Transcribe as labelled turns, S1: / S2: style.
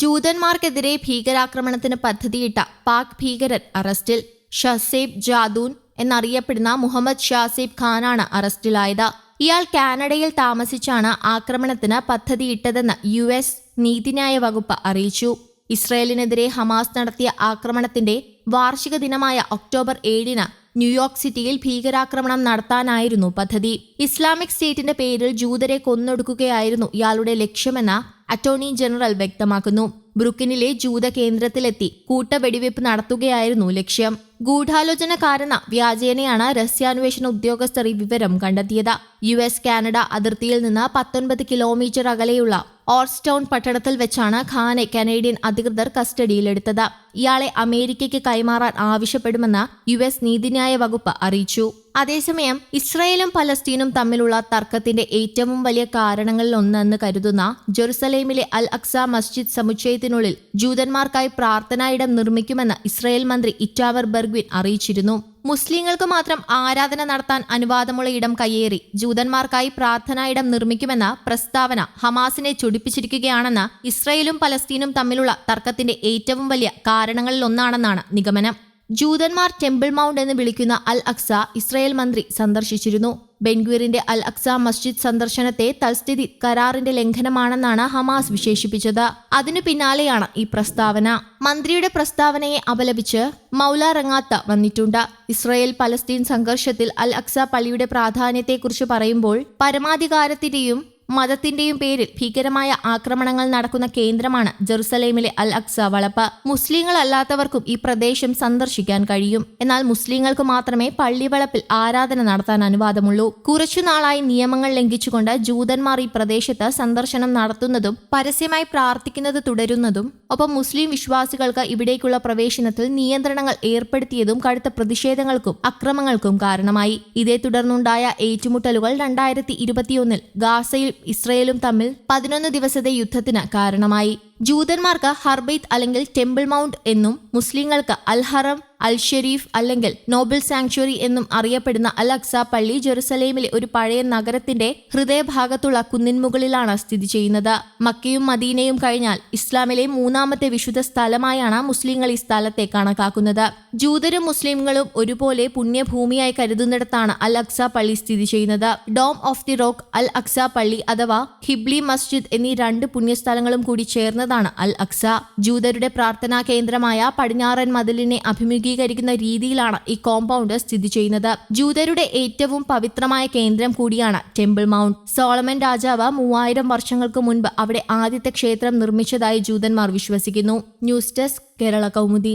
S1: ജൂതന്മാർക്കെതിരെ ഭീകരാക്രമണത്തിന് പദ്ധതിയിട്ട പാക് ഭീകരൻ അറസ്റ്റിൽ. ഷസേബ് ജാദൂൻ എന്നറിയപ്പെടുന്ന മുഹമ്മദ് ഷാസേബ് ഖാനാണ് അറസ്റ്റിലായത്. ഇയാൾ കാനഡയിൽ താമസിച്ചാണ് ആക്രമണത്തിന് പദ്ധതിയിട്ടതെന്ന് യു എസ് നീതിന്യായ വകുപ്പ് അറിയിച്ചു. ഇസ്രയേലിനെതിരെ ഹമാസ് നടത്തിയ ആക്രമണത്തിന്റെ വാർഷിക ദിനമായ ഒക്ടോബർ ഏഴിന് ന്യൂയോർക്ക് സിറ്റിയിൽ ഭീകരാക്രമണം നടത്താനായിരുന്നു പദ്ധതി. ഇസ്ലാമിക് സ്റ്റേറ്റിന്റെ പേരിൽ ജൂതരെ കൊന്നൊടുക്കുകയായിരുന്നു ഇയാളുടെ ലക്ഷ്യമെന്ന് അറ്റോർണി ജനറൽ വ്യക്തമാക്കുന്നു. ബ്രുക്കിനിലെ ജൂത കേന്ദ്രത്തിലെത്തി കൂട്ടവെടിവെപ്പ് നടത്തുകയായിരുന്നു ലക്ഷ്യം. ഗൂഢാലോചന കാരണ വ്യാജേനയാണ് രഹസ്യാന്വേഷണ ഉദ്യോഗസ്ഥർ ഈ വിവരം കണ്ടെത്തിയത്. യു എസ് കാനഡ അതിർത്തിയിൽ നിന്ന് പത്തൊൻപത് കിലോമീറ്റർ അകലെയുള്ള ഓർസ്റ്റൌൺ പട്ടണത്തിൽ വെച്ചാണ് ഖാനെ കനേഡിയൻ അധികൃതർ കസ്റ്റഡിയിലെടുത്തത്. ഇയാളെ അമേരിക്കയ്ക്ക് കൈമാറാൻ ആവശ്യപ്പെടുമെന്ന് യു എസ് നീതിന്യായ വകുപ്പ് അറിയിച്ചു. അതേസമയം ഇസ്രയേലും പലസ്തീനും തമ്മിലുള്ള തർക്കത്തിന്റെ ഏറ്റവും വലിയ കാരണങ്ങളിൽ കാരണങ്ങളിലൊന്നെന്ന് കരുതുന്ന ജെറുസലേമിലെ അൽ അക്സ മസ്ജിദ് സമുച്ചയത്തിനുള്ളിൽ ജൂതന്മാർക്കായി പ്രാർത്ഥനായിടം നിർമ്മിക്കുമെന്ന് ഇസ്രയേൽ മന്ത്രി ഇറ്റാവർ ബർഗ്വിൻ അറിയിച്ചിരുന്നു. മുസ്ലിങ്ങൾക്ക് മാത്രം ആരാധന നടത്താൻ അനുവാദമുള്ള ഇടം കയ്യേറി. ജൂതന്മാർക്കായി പ്രാർത്ഥനാ ഇടം നിർമ്മിക്കുമെന്ന പ്രസ്താവന ഹമാസിനെ ചൊടിപ്പിച്ചിരിക്കുകയാണെന്ന ഇസ്രയേലും പലസ്തീനും തമ്മിലുള്ള തർക്കത്തിന്റെ ഏറ്റവും വലിയ കാരണങ്ങളിലൊന്നാണെന്നാണ് നിഗമനം. ജൂതന്മാർ ടെമ്പിൾ മൗണ്ട് എന്ന് വിളിക്കുന്ന അൽ അക്സ ഇസ്രയേൽ മന്ത്രി സന്ദർശിച്ചിരുന്നു. ബെൻഗ്വീറിന്റെ അൽ അക്സ മസ്ജിദ് സന്ദർശനത്തെ തൽസ്ഥിതി കരാറിന്റെ ലംഘനമാണെന്നാണ് ഹമാസ് വിശേഷിപ്പിച്ചത്. അതിനു പിന്നാലെയാണ് ഈ പ്രസ്താവന. മന്ത്രിയുടെ പ്രസ്താവനയെ അപലപിച്ച് മൗല റങ്ങാത്ത വന്നിട്ടുണ്ട്. ഇസ്രയേൽ പലസ്തീൻ സംഘർഷത്തിൽ അൽ അക്സ പള്ളിയുടെ പ്രാധാന്യത്തെക്കുറിച്ച് പറയുമ്പോൾ പരമാധികാരത്തിന്റെയും മതത്തിന്റെയും പേരിൽ ഭീകരമായ ആക്രമണങ്ങൾ നടക്കുന്ന കേന്ദ്രമാണ് ജെറുസലേമിലെ അൽ അക്സ വളപ്പ്. മുസ്ലിങ്ങളല്ലാത്തവർക്കും ഈ പ്രദേശം സന്ദർശിക്കാൻ കഴിയും. എന്നാൽ മുസ്ലിങ്ങൾക്ക് മാത്രമേ പള്ളിവളപ്പിൽ ആരാധന നടത്താൻ അനുവാദമുള്ളൂ. കുറച്ചുനാളായി നിയമങ്ങൾ ലംഘിച്ചുകൊണ്ട് ജൂതന്മാർ ഈ പ്രദേശത്ത് സന്ദർശനം നടത്തുന്നതും പരസ്യമായി പ്രാർത്ഥിക്കുന്നത് തുടരുന്നതും ഒപ്പം മുസ്ലിം വിശ്വാസികൾക്ക് ഇവിടേക്കുള്ള പ്രവേശനത്തിൽ നിയന്ത്രണങ്ങൾ ഏർപ്പെടുത്തിയതും കടുത്ത പ്രതിഷേധങ്ങൾക്കും അക്രമങ്ങൾക്കും കാരണമായി. ഇതേ തുടർന്നുണ്ടായ ഏറ്റുമുട്ടലുകൾ രണ്ടായിരത്തി ഇരുപത്തിയൊന്നിൽ ഗാസയിൽ ഇസ്രയേലും തമ്മിൽ പതിനൊന്ന് ദിവസത്തെ യുദ്ധത്തിന് കാരണമായി. ജൂതന്മാർക്ക് ഹർബൈത്ത് അല്ലെങ്കിൽ ടെമ്പിൾ മൗണ്ട് എന്നും മുസ്ലിങ്ങൾക്ക് അൽഹറം അൽ ഷെരീഫ് അല്ലെങ്കിൽ നോബൽ സാങ്ച്വറി എന്നും അറിയപ്പെടുന്ന അൽ അക്സ പള്ളി ജെറുസലേമിലെ ഒരു പഴയ നഗരത്തിന്റെ ഹൃദയഭാഗത്തുള്ള കുന്നിൻമുകളിലാണ് സ്ഥിതി ചെയ്യുന്നത്. മക്കയും മദീനയും കഴിഞ്ഞാൽ ഇസ്ലാമിലെ മൂന്നാമത്തെ വിശുദ്ധ സ്ഥലമായാണ് മുസ്ലിങ്ങൾ ഈ സ്ഥലത്തെ കണക്കാക്കുന്നത്. ജൂതരും മുസ്ലിങ്ങളും ഒരുപോലെ പുണ്യഭൂമിയായി കരുതുന്നിടത്താണ് അൽ അക്സ പള്ളി സ്ഥിതി ചെയ്യുന്നത്. Dome of the Rock Al Aqsa പള്ളി അഥവാ ഹിബ്ലി മസ്ജിദ് എന്നീ രണ്ട് പുണ്യസ്ഥലങ്ങളും കൂടി ചേർന്നതാണ് അൽ അക്സ ജൂതരുടെ പ്രാർത്ഥനാ കേന്ദ്രമായ പടിഞ്ഞാറൻ മതിലിനെ അഭിമുഖീകരിക്കുന്ന രീതിയിലാണ് ഈ കോമ്പൗണ്ട് സ്ഥിതി ചെയ്യുന്നത്. ജൂതരുടെ ഏറ്റവും പവിത്രമായ കേന്ദ്രം കൂടിയാണ് ടെമ്പിൾ മൗണ്ട്. സോളമൻ രാജാവ് മൂവായിരം വർഷങ്ങൾക്ക് മുൻപ് അവിടെ ആദ്യത്തെ ക്ഷേത്രം നിർമ്മിച്ചതായി ജൂതന്മാർ വിശ്വസിക്കുന്നു. News desk Kerala Kaumudi.